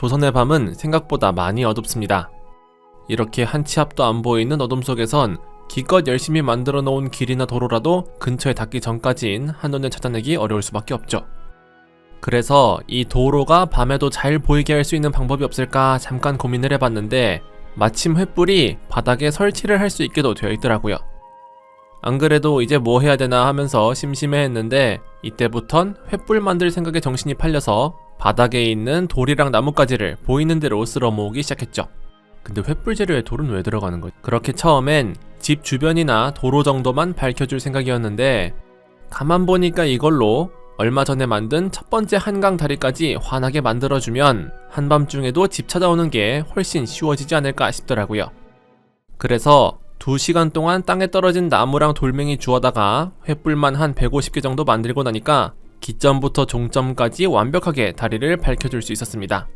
조선의 밤은 생각보다 많이 어둡습니다. 이렇게 한 치 앞도 안 보이는 어둠 속에선 기껏 열심히 만들어 놓은 길이나 도로라도 근처에 닿기 전까지인 한눈에 찾아내기 어려울 수밖에 없죠. 그래서 이 도로가 밤에도 잘 보이게 할 수 있는 방법이 없을까 잠깐 고민을 해봤는데 마침 횃불이 바닥에 설치를 할 수 있게도 되어 있더라고요. 안 그래도 이제 뭐 해야 되나 하면서 심심해 했는데 이때부턴 횃불 만들 생각에 정신이 팔려서 바닥에 있는 돌이랑 나뭇가지를 보이는 대로 쓸어 모으기 시작했죠. 근데 횃불 재료에 돌은 왜 들어가는 거지? 그렇게 처음엔 집 주변이나 도로 정도만 밝혀줄 생각이었는데 가만 보니까 이걸로 얼마 전에 만든 첫 번째 한강 다리까지 환하게 만들어주면 한밤중에도 집 찾아오는 게 훨씬 쉬워지지 않을까 싶더라고요. 그래서 2시간 동안 땅에 떨어진 나무랑 돌멩이 주워다가 횃불만 한 150개 정도 만들고 나니까 기점부터 종점까지 완벽하게 다리를 밝혀줄 수 있었습니다.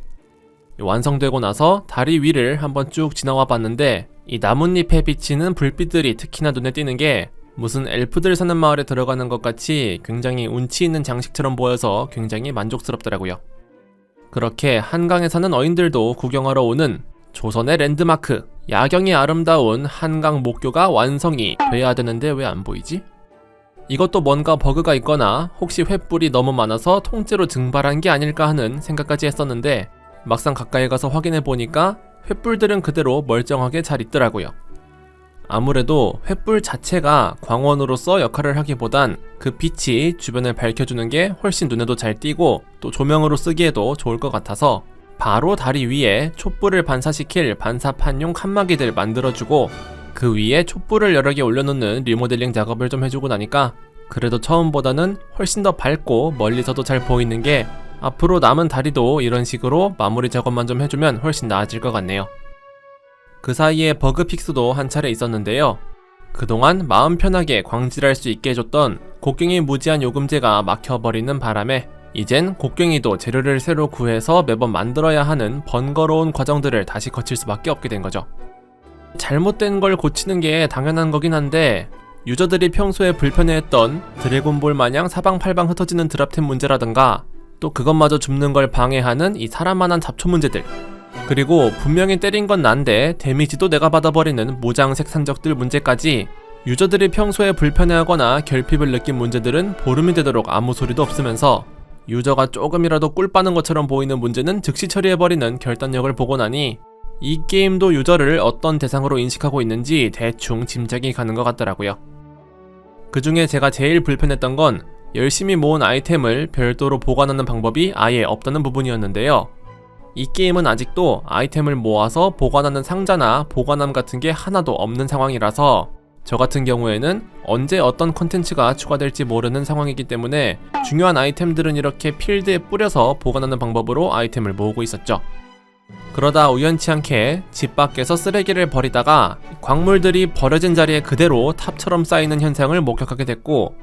완성되고 나서 다리 위를 한번 쭉 지나와 봤는데 이 나뭇잎에 비치는 불빛들이 특히나 눈에 띄는 게 무슨 엘프들 사는 마을에 들어가는 것 같이 굉장히 운치 있는 장식처럼 보여서 굉장히 만족스럽더라고요. 그렇게 한강에 사는 어인들도 구경하러 오는 조선의 랜드마크 야경이 아름다운 한강 목교가 완성이 돼야 되는데 왜 안 보이지? 이것도 뭔가 버그가 있거나 혹시 횃불이 너무 많아서 통째로 증발한 게 아닐까 하는 생각까지 했었는데 막상 가까이 가서 확인해 보니까 횃불들은 그대로 멀쩡하게 잘 있더라고요. 아무래도 횃불 자체가 광원으로서 역할을 하기보단 그 빛이 주변을 밝혀주는 게 훨씬 눈에도 잘 띄고 또 조명으로 쓰기에도 좋을 것 같아서 바로 다리 위에 촛불을 반사시킬 반사판용 칸막이들 만들어주고 그 위에 촛불을 여러 개 올려놓는 리모델링 작업을 좀 해주고 나니까 그래도 처음보다는 훨씬 더 밝고 멀리서도 잘 보이는 게 앞으로 남은 다리도 이런 식으로 마무리 작업만 좀 해주면 훨씬 나아질 것 같네요. 그 사이에 버그 픽스도 한 차례 있었는데요. 그동안 마음 편하게 광질할 수 있게 해줬던 곡괭이 무제한 요금제가 막혀버리는 바람에 이젠 곡괭이도 재료를 새로 구해서 매번 만들어야 하는 번거로운 과정들을 다시 거칠 수밖에 없게 된 거죠. 잘못된 걸 고치는 게 당연한 거긴 한데 유저들이 평소에 불편해했던 드래곤볼 마냥 사방팔방 흩어지는 드랍템 문제라든가 또 그것마저 줍는 걸 방해하는 이 사람만한 잡초 문제들. 그리고 분명히 때린 건 난데 데미지도 내가 받아버리는 무장색 산적들 문제까지 유저들이 평소에 불편해하거나 결핍을 느낀 문제들은 보름이 되도록 아무 소리도 없으면서 유저가 조금이라도 꿀 빠는 것처럼 보이는 문제는 즉시 처리해버리는 결단력을 보고 나니 이 게임도 유저를 어떤 대상으로 인식하고 있는지 대충 짐작이 가는 것 같더라고요. 그 중에 제가 제일 불편했던 건 열심히 모은 아이템을 별도로 보관하는 방법이 아예 없다는 부분이었는데요. 이 게임은 아직도 아이템을 모아서 보관하는 상자나 보관함 같은 게 하나도 없는 상황이라서 저 같은 경우에는 언제 어떤 컨텐츠가 추가될지 모르는 상황이기 때문에 중요한 아이템들은 이렇게 필드에 뿌려서 보관하는 방법으로 아이템을 모으고 있었죠. 그러다 우연치 않게 집 밖에서 쓰레기를 버리다가 광물들이 버려진 자리에 그대로 탑처럼 쌓이는 현상을 목격하게 됐고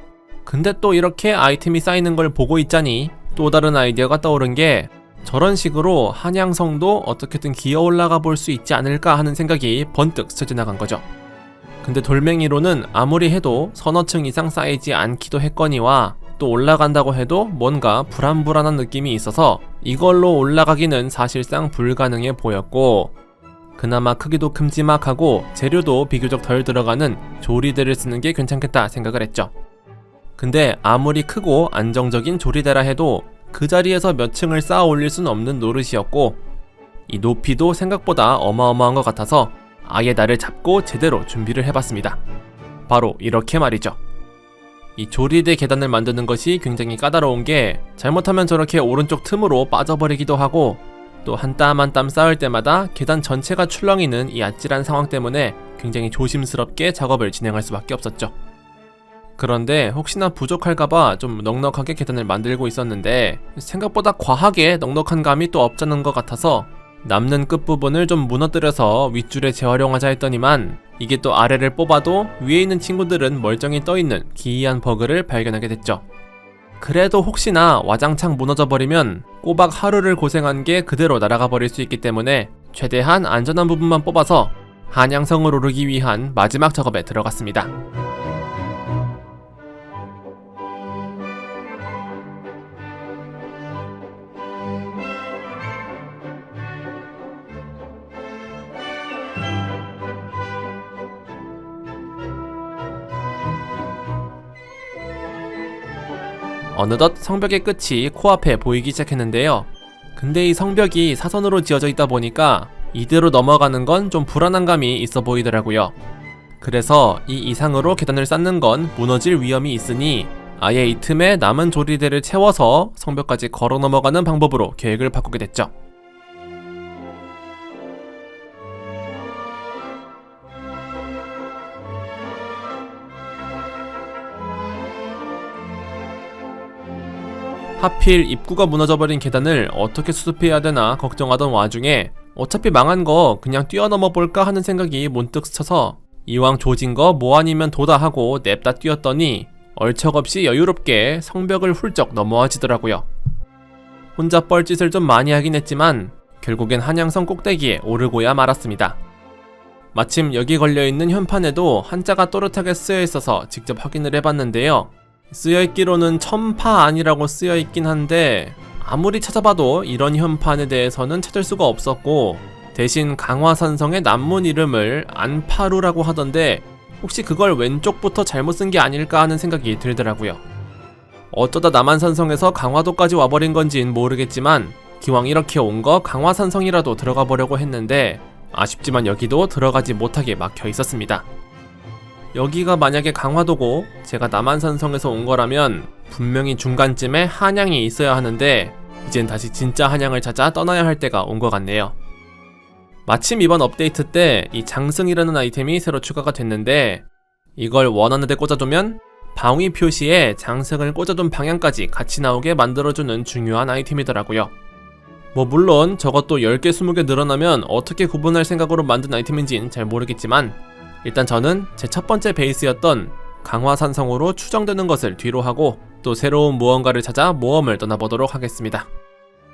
근데 또 이렇게 아이템이 쌓이는 걸 보고 있자니 또 다른 아이디어가 떠오른 게 저런 식으로 한양성도 어떻게든 기어 올라가 볼 수 있지 않을까 하는 생각이 번뜩 스쳐 지나간 거죠. 근데 돌멩이로는 아무리 해도 서너 층 이상 쌓이지 않기도 했거니와 또 올라간다고 해도 뭔가 불안불안한 느낌이 있어서 이걸로 올라가기는 사실상 불가능해 보였고 그나마 크기도 큼지막하고 재료도 비교적 덜 들어가는 조리대를 쓰는 게 괜찮겠다 생각을 했죠. 근데 아무리 크고 안정적인 조리대라 해도 그 자리에서 몇 층을 쌓아 올릴 수는 없는 노릇이었고 이 높이도 생각보다 어마어마한 것 같아서 아예 나를 잡고 제대로 준비를 해봤습니다. 바로 이렇게 말이죠. 이 조리대 계단을 만드는 것이 굉장히 까다로운 게 잘못하면 저렇게 오른쪽 틈으로 빠져버리기도 하고 또 한 땀 한 땀 쌓을 때마다 계단 전체가 출렁이는 이 아찔한 상황 때문에 굉장히 조심스럽게 작업을 진행할 수밖에 없었죠. 그런데 혹시나 부족할까봐 좀 넉넉하게 계단을 만들고 있었는데 생각보다 과하게 넉넉한 감이 또 없자는 것 같아서 남는 끝부분을 좀 무너뜨려서 윗줄에 재활용하자 했더니만 이게 또 아래를 뽑아도 위에 있는 친구들은 멀쩡히 떠있는 기이한 버그를 발견하게 됐죠. 그래도 혹시나 와장창 무너져 버리면 꼬박 하루를 고생한 게 그대로 날아가 버릴 수 있기 때문에 최대한 안전한 부분만 뽑아서 한양성을 오르기 위한 마지막 작업에 들어갔습니다. 어느덧 성벽의 끝이 코앞에 보이기 시작했는데요. 근데 이 성벽이 사선으로 지어져 있다 보니까 이대로 넘어가는 건 좀 불안한 감이 있어 보이더라고요. 그래서 이 이상으로 계단을 쌓는 건 무너질 위험이 있으니 아예 이 틈에 남은 조리대를 채워서 성벽까지 걸어 넘어가는 방법으로 계획을 바꾸게 됐죠. 하필 입구가 무너져버린 계단을 어떻게 수습해야 되나 걱정하던 와중에 어차피 망한 거 그냥 뛰어넘어 볼까 하는 생각이 문득 스쳐서 이왕 조진 거 뭐 아니면 도다 하고 냅다 뛰었더니 얼척없이 여유롭게 성벽을 훌쩍 넘어와지더라고요. 혼자 뻘짓을 좀 많이 하긴 했지만 결국엔 한양성 꼭대기에 오르고야 말았습니다. 마침 여기 걸려있는 현판에도 한자가 또렷하게 쓰여 있어서 직접 확인을 해봤는데요. 쓰여 있기로는 첨파 아니라고 쓰여 있긴 한데 아무리 찾아봐도 이런 현판에 대해서는 찾을 수가 없었고 대신 강화산성의 남문 이름을 안파루라고 하던데 혹시 그걸 왼쪽부터 잘못 쓴 게 아닐까 하는 생각이 들더라고요. 어쩌다 남한산성에서 강화도까지 와버린 건진 모르겠지만 기왕 이렇게 온 거 강화산성이라도 들어가 보려고 했는데 아쉽지만 여기도 들어가지 못하게 막혀 있었습니다. 여기가 만약에 강화도고 제가 남한산성에서 온 거라면 분명히 중간쯤에 한양이 있어야 하는데 이젠 다시 진짜 한양을 찾아 떠나야 할 때가 온 것 같네요. 마침 이번 업데이트 때 이 장승이라는 아이템이 새로 추가가 됐는데 이걸 원하는 데 꽂아두면 방위 표시에 장승을 꽂아둔 방향까지 같이 나오게 만들어주는 중요한 아이템이더라고요. 뭐 물론 저것도 10개 20개 늘어나면 어떻게 구분할 생각으로 만든 아이템인진 잘 모르겠지만 일단 저는 제 첫 번째 베이스였던 강화산성으로 추정되는 것을 뒤로 하고 또 새로운 무언가를 찾아 모험을 떠나보도록 하겠습니다.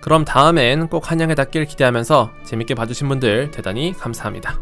그럼 다음엔 꼭 한양에 닿길 기대하면서 재밌게 봐주신 분들 대단히 감사합니다.